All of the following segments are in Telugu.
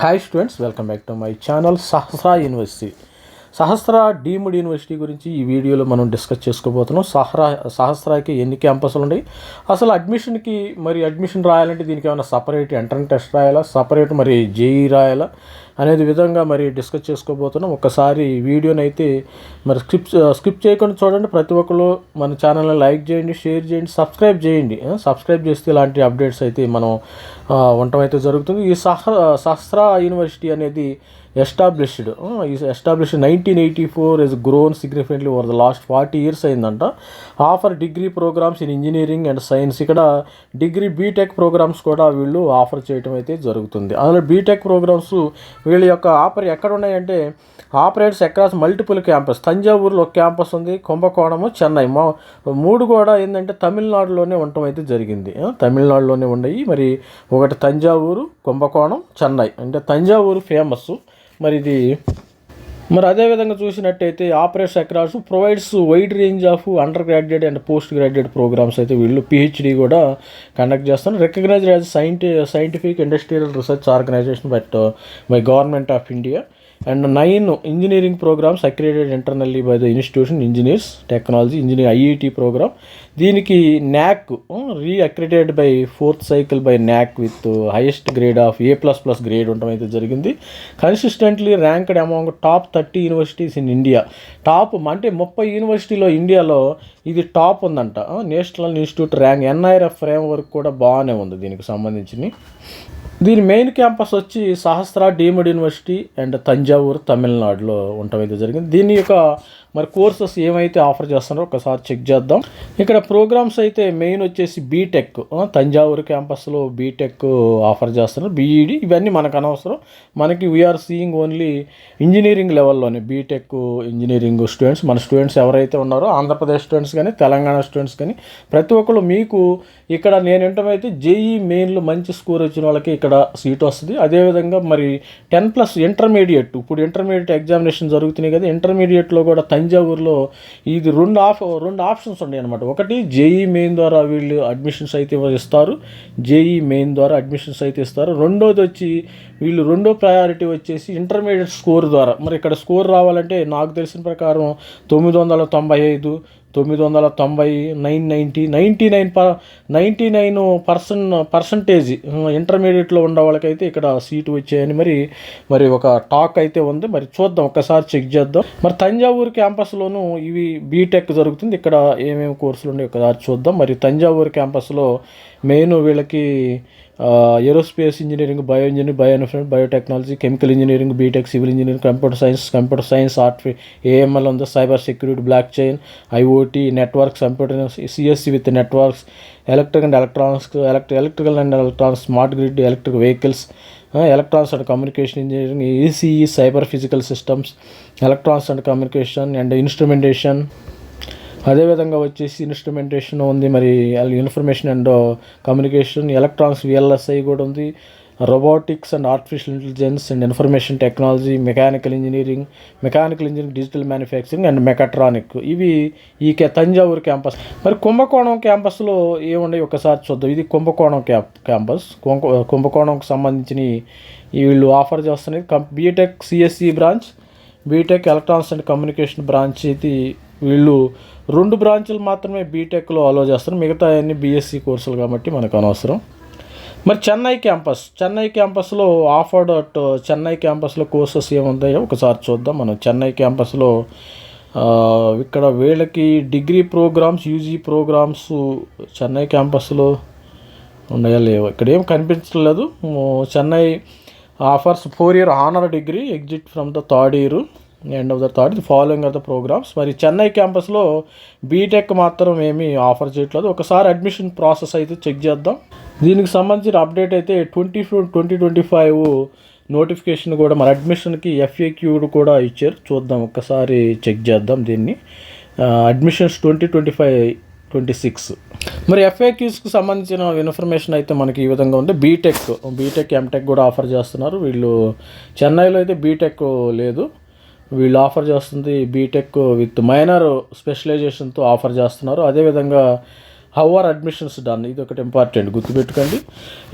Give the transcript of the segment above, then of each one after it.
Hi students, welcome back to my channel Sahasra University. Sahasra deemed university గురించి ఈ వీడియోలో మనం డిస్కస్ చేసుకోబోతున్నాం. సహరా సహస్రాకి ఎన్ని క్యాంపస్లు ఉన్నాయి? అసలు అడ్మిషన్కి మరి అడ్మిషన్ రాయాలంటే దీనికి ఏమైనా సపరేట్ ఎంట్రన్స్ టెస్ట్ రాయాలా? సపరేట్ మరి జేఈ రాయాలా? అనేది విధంగా మరి డిస్కస్ చేసుకోబోతున్నాం. ఒకసారి వీడియోని అయితే మరి స్కిప్ స్కిప్ చేయకుండా చూడండి. ప్రతి ఒక్కరు మన ఛానల్ని లైక్ చేయండి షేర్ చేయండి సబ్స్క్రైబ్ చేయండి. సబ్స్క్రైబ్ చేస్తే ఇలాంటి అప్డేట్స్ అయితే మనం ఉండటం అయితే జరుగుతుంది. ఈ సహ సహస్రా యూనివర్సిటీ అనేది ఎస్టాబ్లిష్డ్. ఈ established nineteen eighty four is grown significantly over the last forty years అయిందంట. Offer degree programs in engineering and science ఇక్కడ డిగ్రీ బీటెక్ ప్రోగ్రామ్స్ కూడా వీళ్ళు ఆఫర్ చేయడం అయితే జరుగుతుంది. అందులో బీటెక్ ప్రోగ్రామ్స్ వీళ్ళ యొక్క ఆఫర్ ఎక్కడ ఉన్నాయంటే ఆపరేట్స్ అక్రాస్ మల్టిపుల్ క్యాంపస్ తంజావూరులో ఒక క్యాంపస్ ఉంది కుంభకోణము చెన్నై. మా మూడు కూడా ఏంటంటే తమిళనాడులోనే ఉండటం అయితే జరిగింది. తమిళనాడులోనే ఉన్నాయి. మరి ఒకటి తంజావూరు కుంభకోణం చెన్నై. అంటే తంజావూరు ఫేమస్ మరి ఇది మరి అదేవిధంగా చూసినట్టయితే operation across provides wide range of undergraduate and postgraduate programs అయితే వీళ్ళు పిహెచ్డి కూడా కండక్ట్ చేస్తారు recognised as scienti scientific industrial research organisation but uh, by government of India and nine engineering programs accredited internally by the institution engineers technology engineer IIT program దీనికి NAAC reaccredited by fourth cycle by NAAC with highest grade of A plus plus grade ఉండడం అయితే జరిగింది. Consistently ranked among top thirty universities in India top అంటే ముప్పై యూనివర్సిటీలో ఇండియాలో ఇది టాప్ ఉందంట. National institute rank NIRF framework కూడా బాగానే ఉంది దీనికి సంబంధించి దీని మెయిన్ క్యాంపస్ వచ్చి Sahasra deemed university and Thanjavur తమిళనాడులో ఉండటం అయితే జరిగింది. దీని యొక్క మరి కోర్సెస్ ఏమైతే ఆఫర్ చేస్తున్నారో ఒకసారి చెక్ చేద్దాం. ఇక్కడ ప్రోగ్రామ్స్ అయితే మెయిన్ వచ్చేసి బీటెక్ తంజావూరు క్యాంపస్లో బీటెక్ ఆఫర్ చేస్తున్నారు. బీఈడి ఇవన్నీ మనకు అనవసరం. మనకి వీఆర్ సీయింగ్ ఓన్లీ ఇంజనీరింగ్ లెవెల్లోనే బీటెక్ ఇంజనీరింగ్ స్టూడెంట్స్ మన స్టూడెంట్స్ ఎవరైతే ఉన్నారో ఆంధ్రప్రదేశ్ స్టూడెంట్స్ కానీ తెలంగాణ స్టూడెంట్స్ కానీ ప్రతి ఒక్కరు మీకు ఇక్కడ నేను ఏంటమైతే జేఈ మెయిన్లో మంచి స్కోర్ వచ్చిన వాళ్ళకి ఇక్కడ సీట్ వస్తుంది. అదేవిధంగా మరి టెన్ ప్లస్ ఇంటర్మీడియట్ ఇప్పుడు ఇంటర్మీడియట్ ఎగ్జామినేషన్ జరుగుతున్నాయి కదా ఇంటర్మీడియట్లో కూడా తంజావూరులో ఇది రెండు ఆఫ్ రెండు ఆప్షన్స్ ఉన్నాయి అనమాట ఒకటి జేఈ మెయిన్ ద్వారా వీళ్ళు అడ్మిషన్స్ అయితే ఇస్తారు. జేఈ మెయిన్ ద్వారా అడ్మిషన్స్ అయితే ఇస్తారు. రెండోది వచ్చి వీళ్ళు రెండో ప్రయారిటీ వచ్చేసి ఇంటర్మీడియట్ స్కోర్ ద్వారా. మరి ఇక్కడ స్కోర్ రావాలంటే నాకు తెలిసిన ప్రకారం తొమ్మిది వందల తొంభై ఐదు తొమ్మిది వందల తొంభై నైన్ నైంటీ నైంటీ నైన్ ప నైంటీ నైన్ పర్సన్ పర్సంటేజ్ ఇంటర్మీడియట్లో ఉన్న వాళ్ళకైతే ఇక్కడ సీటు వచ్చాయని మరి మరి ఒక టాక్ అయితే ఉంది. మరి చూద్దాం ఒకసారి చెక్ చేద్దాం. మరి తంజావూరు క్యాంపస్లోనూ ఇవి బీటెక్ జరుగుతుంది. ఇక్కడ ఏమేమి కోర్సులు ఉన్నాయి ఒకసారి చూద్దాం. మరి తంజావూరు క్యాంపస్లో మెయిన్ వీళ్ళకి aerospace engineering bio engineering bio information biotechnology chemical engineering BTech civil engineering computer science computer science art AML ఉంది cyber security blockchain IOT networks computer CSC with networks electric and electronics electri electrical and electronics smart grid electric vehicles electronics and communication engineering ECE cyber physical systems electronics and communication and instrumentation అదేవిధంగా వచ్చేసి ఇన్స్ట్రుమెంటేషన్ ఉంది మరి information and communication electronics VLSI కూడా ఉంది. Robotics and artificial intelligence and information technology mechanical engineering mechanical engineering digital manufacturing and mechatronic ఇవి ఈ తంజావూరు క్యాంపస్ మరి కుంభకోణం క్యాంపస్లో ఏమున్నాయి? ఒకసారి చూద్దాం. ఇది కుంభకోణం క్యాంప్ క్యాంపస్ కుంభ కుంభకోణంకి సంబంధించిన వీళ్ళు ఆఫర్ చేస్తున్నది. కం BTech CSC branch BTech electronics and communication branch ఇది వీళ్ళు రెండు బ్రాంచులు మాత్రమే బీటెక్లో అలో చేస్తారు. మిగతా అన్ని బీఎస్సీ కోర్సులు కాబట్టి మనకు అనవసరం. మరి చెన్నై క్యాంపస్ చెన్నై క్యాంపస్లో ఆఫర్డ్ అట్ చెన్నై క్యాంపస్లో కోర్సెస్ ఏముందాయో ఒకసారి చూద్దాం. మనం చెన్నై క్యాంపస్లో ఇక్కడ వీళ్ళకి degree programs UG programs Chennai క్యాంపస్లో ఉన్నాయా లేవు ఇక్కడ ఏం కనిపించలేదు Chennai offers four year honour degree exit from the third year end of the third following of the programs మరి చెన్నై క్యాంపస్లో బీటెక్ మాత్రం ఏమీ ఆఫర్ చేయట్లేదు. ఒకసారి అడ్మిషన్ ప్రాసెస్ అయితే చెక్ చేద్దాం. దీనికి సంబంధించిన అప్డేట్ అయితే twenty twenty twenty five notification కూడా మరి అడ్మిషన్కి ఎఫ్ఏక్యూ కూడా ఇచ్చారు. చూద్దాం ఒక్కసారి చెక్ చేద్దాం దీన్ని. Admissions twenty twenty five twenty six మరి ఎఫ్ఏక్యూస్కి సంబంధించిన ఇన్ఫర్మేషన్ అయితే మనకి ఈ విధంగా ఉంది. బీటెక్ బీటెక్ ఎంటెక్ కూడా ఆఫర్ చేస్తున్నారు. వీళ్ళు చెన్నైలో అయితే బీటెక్ లేదు. వీళ్ళు ఆఫర్ చేస్తుంది బీటెక్ విత్ మైనర్ స్పెషలైజేషన్తో ఆఫర్ చేస్తున్నారు. అదేవిధంగా హౌ ఆర్ అడ్మిషన్స్ డన్ ఇది ఒకటి ఇంపార్టెంట్ గుర్తుపెట్టుకోండి.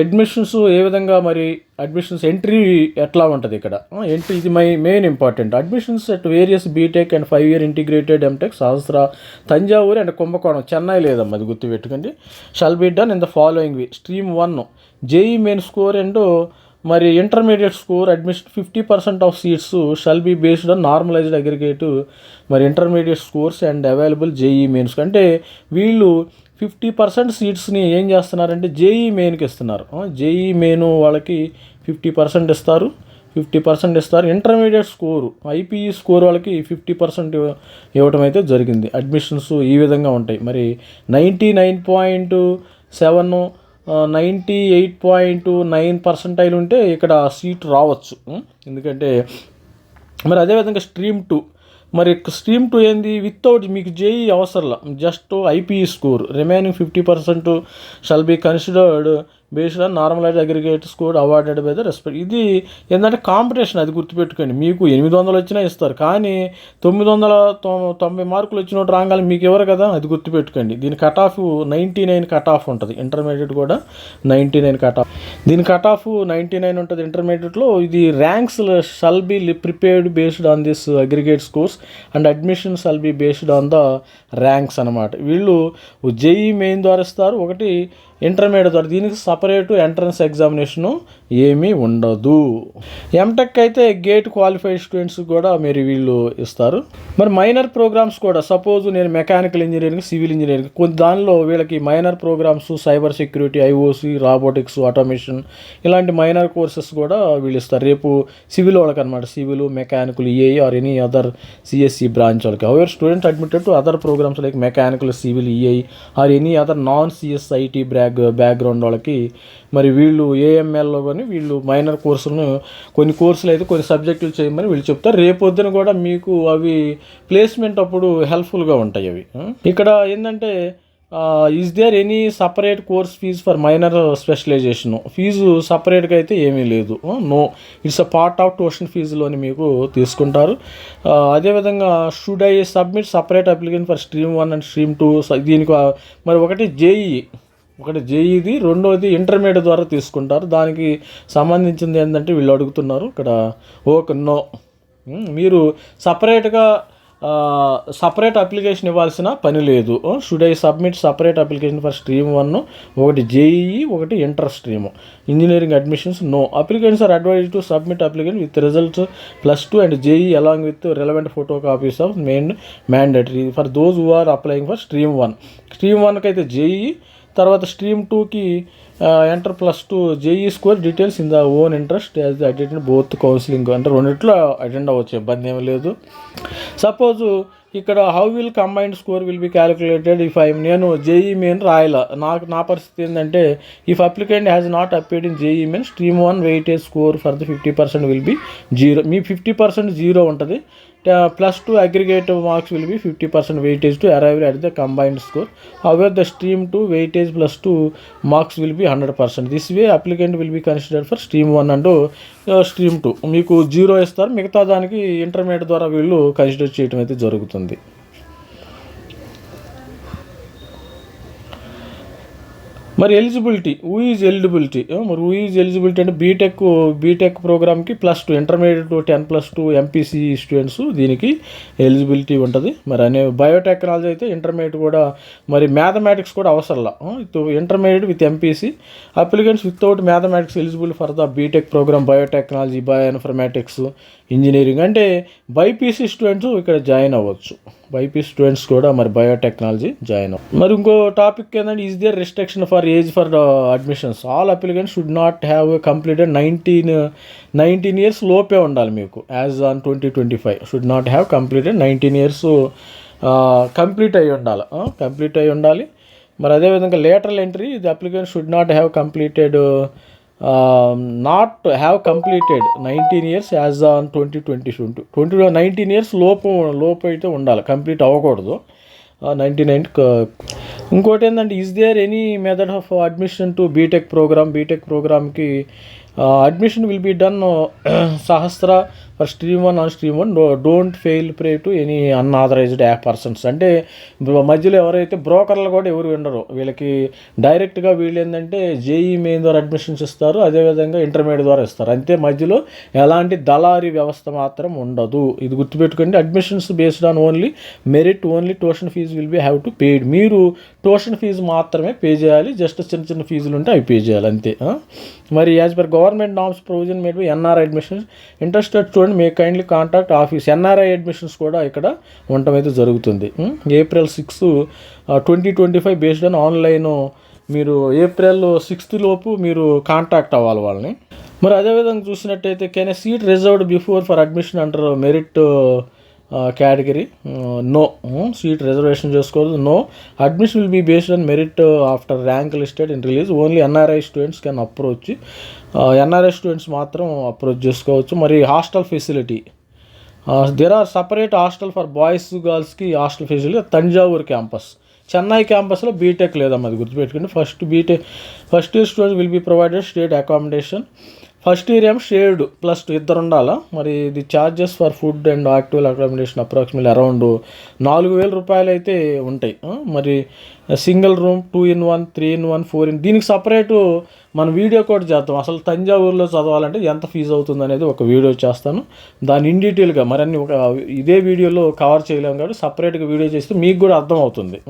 అడ్మిషన్స్ ఏ విధంగా మరి అడ్మిషన్స్ ఎంట్రీ ఎట్లా ఉంటుంది ఇక్కడ? ఎంట్రీ ఇది my main important admissions at various BTech and five year integrated MTech Sahasra Thanjavur and Kumbakonam Chennai లేదమ్మా అది గుర్తుపెట్టుకోండి. Shall be done in the following we stream one JEE main score and మరి intermediate score admission fifty percent of seats shall be based on normalised aggregate మరి intermediate scores and available JEE mains అంటే వీళ్ళు ఫిఫ్టీ పర్సెంట్ సీట్స్ని ఏం చేస్తున్నారంటే జేఈ మెయిన్కి ఇస్తున్నారు. జేఈ మెయిన్ వాళ్ళకి ఫిఫ్టీ పర్సెంట్ ఇస్తారు ఫిఫ్టీ పర్సెంట్ ఇస్తారు. ఇంటర్మీడియట్ స్కోరు ఐపీఈ స్కోర్ వాళ్ళకి ఫిఫ్టీ పర్సెంట్ ఇవ్వటం అయితే జరిగింది. అడ్మిషన్స్ ఈ విధంగా ఉంటాయి. మరి ninety nine point seven ninety eight point nine percentile ఉంటే ఇక్కడ సీట్ రావచ్చు. ఎందుకంటే మరి అదేవిధంగా స్ట్రీమ్ టూ. మరి స్ట్రీమ్ టూ ఏంది? వితౌట్ మీకు జేఈ అవసరంలా. Just IPE score. Remaining fifty percent shall be considered based on normalise aggregate score awarded by the respect. ఇది ఏంటంటే కాంపిటీషన్ అది గుర్తుపెట్టుకోండి. మీకు ఎనిమిది వందలు వచ్చినా ఇస్తారు కానీ తొమ్మిది వందల తొంభై మార్కులు వచ్చినట్టు రాగాలి మీకు ఎవరు కదా? అది గుర్తుపెట్టుకోండి. దీని cut off ninety nine cut off ఉంటుంది. ఇంటర్మీడియట్ కూడా నైంటీ నైన్ కట్ ఆఫ్. దీని కట్ ఆఫ్ నైంటీ నైన్ ఉంటుంది ఇంటర్మీడియట్లో. ఇది ranks shall be prepared based on this aggregate scores and admission shall be based on the ranks అనమాట వీళ్ళు జేఈ మెయిన్ ద్వారా ఇస్తారు. ఒకటి ఇంటర్మీడియట్ ద్వారా దీనికి సపరేట్ ఎంట్రన్స్ ఎగ్జామినేషను ఏమీ ఉండదు. ఎంటెక్ అయితే గేట్ క్వాలిఫైడ్ స్టూడెంట్స్ కూడా మీరు వీళ్ళు ఇస్తారు. మరి మైనర్ ప్రోగ్రామ్స్ కూడా సపోజ్ నేను మెకానికల్ ఇంజనీరింగ్ సివిల్ ఇంజనీరింగ్ కొన్ని దానిలో వీళ్ళకి minor programs cyber security IOC robotics automation ఇలాంటి మైనర్ కోర్సెస్ కూడా వీళ్ళు ఇస్తారు. రేపు సివిల్ వాళ్ళకి అనమాట civil mechanical EA or any other CSC branch వాళ్ళకి. Our student admitted to other programs like mechanical civil EI or any other non CSIT branch back background వాళ్ళకి. మరి వీళ్ళు ఏఎంఎల్లో కానీ వీళ్ళు మైనర్ కోర్సులను కొన్ని కోర్సులు అయితే కొన్ని సబ్జెక్టులు చేయమని వీళ్ళు చెప్తారు. రేపొద్దున కూడా మీకు అవి ప్లేస్మెంట్ అప్పుడు హెల్ప్ఫుల్గా ఉంటాయి అవి. ఇక్కడ ఏంటంటే is there any separate course fee for minor specialisation fee సపరేట్గా అయితే ఏమీ లేదు. No it's a part of tuition ఫీజులోని మీకు తీసుకుంటారు. అదేవిధంగా should I submit separate application for stream one and stream two దీనికి మరి ఒకటి జేఈ ఒకటి జేఈది రెండోది ఇంటర్మీడియట్ ద్వారా తీసుకుంటారు. దానికి సంబంధించింది ఏంటంటే వీళ్ళు అడుగుతున్నారు. ఇక్కడ ఓకే నో. మీరు సపరేట్గా సపరేట్ అప్లికేషన్ ఇవ్వాల్సిన పని లేదు. Should I submit separate application for stream one? ఒకటి జేఈఈ ఒకటి inter stream. Engineering admissions no. Applications are advise to submit application with results plus two and JEE along with relevant photocopies of main mandatory for those who are applying for stream one. Stream వన్కి అయితే జేఈ తర్వాత స్ట్రీమ్ టూకి enter plus two JEE score details in the own interest as the attend both counselling అంటే రెండిట్లో అటెండ్ అవ్వచ్చు ఇబ్బంది ఏమీ లేదు. సపోజు ఇక్కడ how will combined score will be calculated if I నేను జేఈ మెయిన్ రాయాల. నాకు నా పరిస్థితి ఏంటంటే if applicant has not appeared in JEE Main stream one weightage score for the fifty percent will be zero me fifty percent zero ఉంటుంది. Plus two aggregate marks will be fifty percent weightage to arrive at the combined score our the stream two weightage plus two marks will be hundred percent this way applicant will be considered for stream one and stream two మీకు జీరో ఇస్తారు. మిగతా దానికి ఇంటర్మీడియట్ ద్వారా వీళ్ళు కన్సిడర్ చేయడం అయితే జరుగుతుంది. మరి ఎలిజిబిలిటీ హూ ఈజ్ ఎలిజిబిలిటీ మరి హూ ఈజ్ ఎలిజిబిలిటీ అంటే బీటెక్ బీటెక్ ప్రోగ్రామ్కి plus two intermediate ten plus two MPC students దీనికి ఎలిజిబిలిటీ ఉంటుంది. మరి అనే బయోటెక్నాలజీ అయితే ఇంటర్మీడియట్ కూడా మరి మ్యాథమెటిక్స్ కూడా అవసరంలా. Intermediate with MPC applicants without mathematics eligible for the B Tech program biotechnology bio informatics engineering అంటే బైపీసీ స్టూడెంట్స్ ఇక్కడ జాయిన్ అవ్వచ్చు. బైపీ స్టూడెంట్స్ కూడా మరి బయోటెక్నాలజీ జాయిన్ అవ్వచ్చు. మరి ఇంకో టాపిక్ ఏంటంటే is there restriction for age for admissions all applicants should not have completed nineteen nineteen years లోపే ఉండాలి మీకు. As on twenty twenty five should not have completed nineteen years complete అయి ఉండాలి. Uh, కంప్లీట్ అయి ఉండాలి. మరి అదేవిధంగా lateral entry the applicant should not have completed not have completed nineteen years as on twenty twenty twenty twenty nineteen years లోపు లోపు అయితే ఉండాలి. కంప్లీట్ అవ్వకూడదు. నైంటీ నైన్ ఇంకోటి ఏంటంటే is there any method of admission to B Tech program B Tech ప్రోగ్రామ్కి admission will be done Sahasra for stream one on stream one don't fail prey to any unauthorized app persons అంటే మధ్యలో ఎవరైతే బ్రోకర్లు కూడా ఎవరు ఉండరు వీళ్ళకి డైరెక్ట్గా వీళ్ళు ఏంటంటే జేఈ మెయిన్ ద్వారా అడ్మిషన్స్ ఇస్తారు అదేవిధంగా ఇంటర్మీడియట్ ద్వారా ఇస్తారు. అంతే మధ్యలో ఎలాంటి దళారీ వ్యవస్థ మాత్రం ఉండదు. ఇది గుర్తుపెట్టుకోండి admissions based on only merit only tuition fee will be have to paid మీరు ట్యూషన్ ఫీజు మాత్రమే పే చేయాలి జస్ట్ చిన్న చిన్న ఫీజులు ఉంటే అవి పే చేయాలి అంతే. మరి as per government norms provision made be NR admissions interested student me kindly contact office NRI admissions కూడా ఇక్కడ ఉండటం అయితే జరుగుతుంది. April six twenty twenty five based on online మీరు ఏప్రిల్ సిక్స్త్ లోపు మీరు కాంటాక్ట్ అవ్వాలి వాళ్ళని. మరి అదేవిధంగా చూసినట్టయితే can seat reserved before for admission అంటారు merit category. No. Seat reservation చేసుకోవద్దు no. Admission will be based on merit after rank listed in release. Only NRI students can approach. NRI students మాత్రం అప్రోచ్ చేసుకోవచ్చు. మరి hostel facility. There are separate hostel for boys గర్ల్స్కి hostel facility Thanjavur campus. Chennai క్యాంపస్లో బీటెక్ లేదమ్మా అది గుర్తుపెట్టుకోండి. First B Tech first year student will be provided state accommodation first year ఏం షేర్డ్ ప్లస్ టూ ఇద్దరు ఉండాలా మరి ఇది charges for food and actual accommodation approximately around నాలుగు వేల రూపాయలు అయితే ఉంటాయి మరి single room two in one three in one four in దీనికి సపరేటు మన వీడియో కూడా చేద్దాం. అసలు తంజావూరులో చదవాలంటే ఎంత ఫీజు అవుతుంది అనేది ఒక వీడియో చేస్తాను. దాని ఇన్ డీటెయిల్గా మరన్ని ఒక ఇదే వీడియోలో కవర్ చేయలేము కాబట్టి సపరేట్గా వీడియో చేస్తే మీకు కూడా అర్థమవుతుంది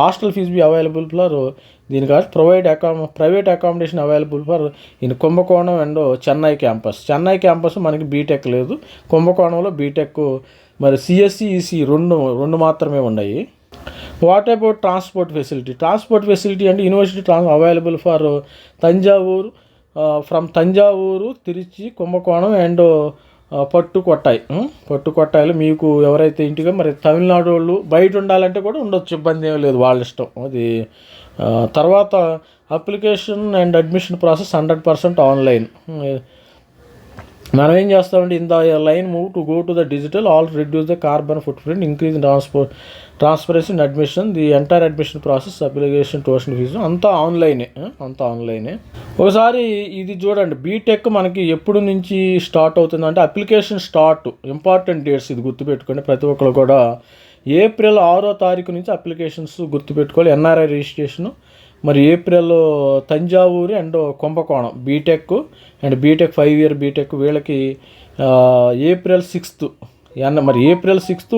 hostel fee be available for దీని కాదు provide అకామ private accommodation available for in Kumbakonam and Chennai campus Chennai campus మనకి బీటెక్ లేదు. కుంభకోణంలో బీటెక్ మరి సిఎస్సి ఈసీ రెండు రెండు మాత్రమే ఉన్నాయి. What about transport facility transport facility అంటే university trans available for Thanjavur from Thanjavur Trichy Kumbakonam and పట్టు కొట్టాయి పట్టు కొట్టాయిలు మీకు ఎవరైతే ఇంటిగా మరి తమిళనాడు వాళ్ళు బయట ఉండాలంటే కూడా ఉండొచ్చు. ఇబ్బంది ఏం లేదు. వాళ్ళ ఇష్టం. అది తర్వాత application and admission process hundred percent online. మనం ఏం చేస్తామంటే in the line move to go to the digital all reduce the carbon footprint increase transport transparency in admission the entire admission process application tuition fee అంతా ఆన్లైనే అంతా ఆన్లైనే. ఒకసారి ఇది చూడండి బీటెక్ మనకి ఎప్పుడు నుంచి స్టార్ట్ అవుతుంది అంటే అప్లికేషన్ స్టార్ట్ ఇంపార్టెంట్ డేట్స్ ఇది గుర్తుపెట్టుకోండి ప్రతి ఒక్కరు కూడా ఏప్రిల్ ఆరో తారీఖు నుంచి అప్లికేషన్స్ గుర్తుపెట్టుకోవాలి. NRI registration. మరి April Thanjavur and Kumbakonam B Tech and B Tech five year B Tech వీళ్ళకి ఏప్రిల్ సిక్స్త్ ఎన్న మరి ఏప్రిల్ సిక్స్త్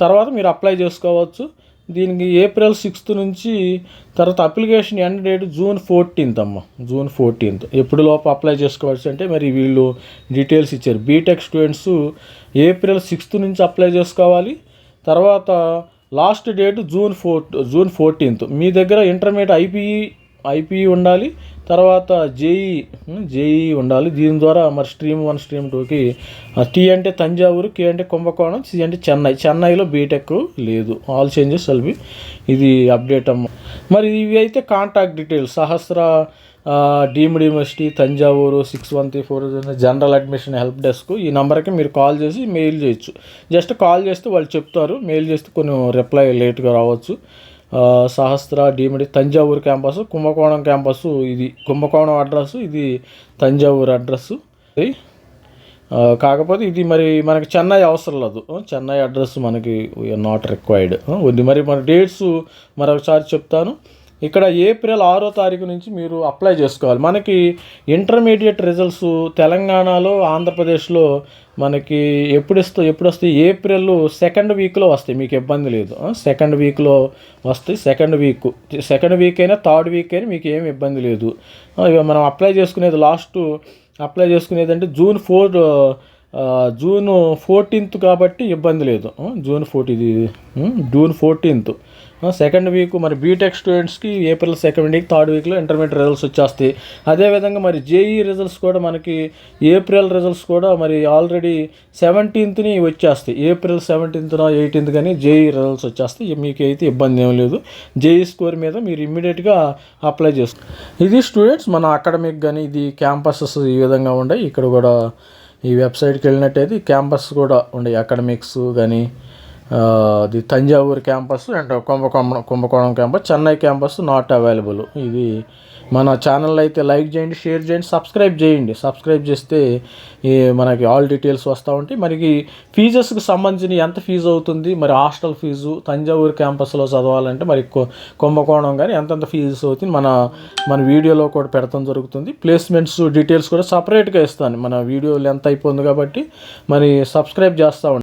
తర్వాత మీరు అప్లై చేసుకోవచ్చు. దీనికి ఏప్రిల్ సిక్స్త్ నుంచి తర్వాత application end date June fourteenth అమ్మ. June fourteenth. ఎప్పుడు లోపు అప్లై చేసుకోవచ్చు అంటే మరి వీళ్ళు డీటెయిల్స్ ఇచ్చారు. B Tech students April sixth నుంచి అప్లై చేసుకోవాలి. తర్వాత last date June four June fourteenth. మీ దగ్గర ఇంటర్మీడియట్ ఐపీఈ ఐపీఈ ఉండాలి తర్వాత జేఈ జేఈ ఉండాలి. దీని ద్వారా మరి స్ట్రీమ్ వన్ స్ట్రీమ్ టూకి టీ అంటే తంజావూరు కే అంటే కుంభకోణం సి అంటే చెన్నై. చెన్నైలో బీటెక్ లేదు. ఆల్ చేంజెస్ అల్వి ఇది అప్డేట్ అమ్మ. మరి ఇవి అయితే contact details. Sahasra deemed university Thanjavur six one three four general admission help desk. ఈ నెంబర్కి మీరు కాల్ చేసి మెయిల్ చేయొచ్చు. జస్ట్ కాల్ చేస్తే వాళ్ళు చెప్తారు. మెయిల్ చేస్తే కొన్ని రిప్లై లేట్గా రావచ్చు. సహస్ర డిమిడి తంజావూరు క్యాంపస్ కుంభకోణం క్యాంపస్ ఇది కుంభకోణం అడ్రస్ ఇది తంజావూరు అడ్రస్. కాకపోతే ఇది మరి మనకి చెన్నై అవసరం లేదు. చెన్నై అడ్రస్ మనకి నాట్ రిక్వైర్డ్ ఉంది. మరి మన డేట్స్ మరొకసారి చెప్తాను. ఇక్కడ ఏప్రిల్ ఆరో తారీఖు నుంచి మీరు అప్లై చేసుకోవాలి. మనకి ఇంటర్మీడియట్ రిజల్ట్స్ తెలంగాణలో ఆంధ్రప్రదేశ్లో మనకి ఎప్పుడు ఇస్తా ఎప్పుడు వస్తాయి ఏప్రిల్ సెకండ్ వీక్లో వస్తాయి. మీకు ఇబ్బంది లేదు. సెకండ్ వీక్లో వస్తాయి. సెకండ్ వీక్ సెకండ్ వీక్ అయినా థర్డ్ వీక్ అయినా మీకు ఏమి ఇబ్బంది లేదు. మనం అప్లై చేసుకునేది లాస్ట్ అప్లై చేసుకునేది అంటే జూన్ ఫోర్ జూన్ ఫోర్టీన్త్ కాబట్టి ఇబ్బంది లేదు. June forty June fourteenth second week మరి బీటెక్ స్టూడెంట్స్కి ఏప్రిల్ సెకండ్ వీక్ థర్డ్ వీక్లో ఇంటర్మీడియట్ రిజల్ట్స్ వచ్చేస్తాయి. అదేవిధంగా మరి జేఈ రిజల్ట్స్ కూడా మనకి ఏప్రిల్ రిజల్ట్స్ కూడా మరి ఆల్రెడీ సెవెంటీన్త్ని వచ్చేస్తాయి. ఏప్రిల్ సెవెంటీన్త్న ఎయిటీన్త్ కానీ జేఈ రిజల్ట్స్ వచ్చేస్తాయి. మీకు అయితే ఇబ్బంది ఏం లేదు. జేఈ స్కోర్ మీద మీరు ఇమ్మీడియట్గా అప్లై చేసుకో. ఇది స్టూడెంట్స్ మన అకాడమిక్ కానీ ఇది క్యాంపసెస్ ఈ విధంగా ఉన్నాయి ఇక్కడ కూడా ఈ వెబ్సైట్కి వెళ్ళినట్టయితే క్యాంపస్ కూడా ఉండే అకాడమిక్స్ కానీ the Thanjavur campus and Kumbakonam Kumbakonam campus Chennai campus not available ఇది మన ఛానల్ అయితే లైక్ చేయండి షేర్ చేయండి సబ్స్క్రైబ్ చేయండి. సబ్స్క్రైబ్ చేస్తే ఈ మనకి ఆల్ డీటెయిల్స్ వస్తూ ఉంటాయి. మనకి ఫీజెస్కి సంబంధించిన ఎంత ఫీజు అవుతుంది? మరి హాస్టల్ ఫీజు తంజావూరు క్యాంపస్లో చదవాలంటే మరి కుంభకోణం కానీ ఎంతెంత ఫీజెస్ అవుతుంది? మన మన వీడియోలో కూడా పెడతాం జరుగుతుంది. ప్లేస్మెంట్స్ డీటెయిల్స్ కూడా సపరేట్గా ఇస్తాను. మన వీడియో లెంత్ అయిపోయింది కాబట్టి మరి సబ్స్క్రైబ్ చేస్తూ ఉండండి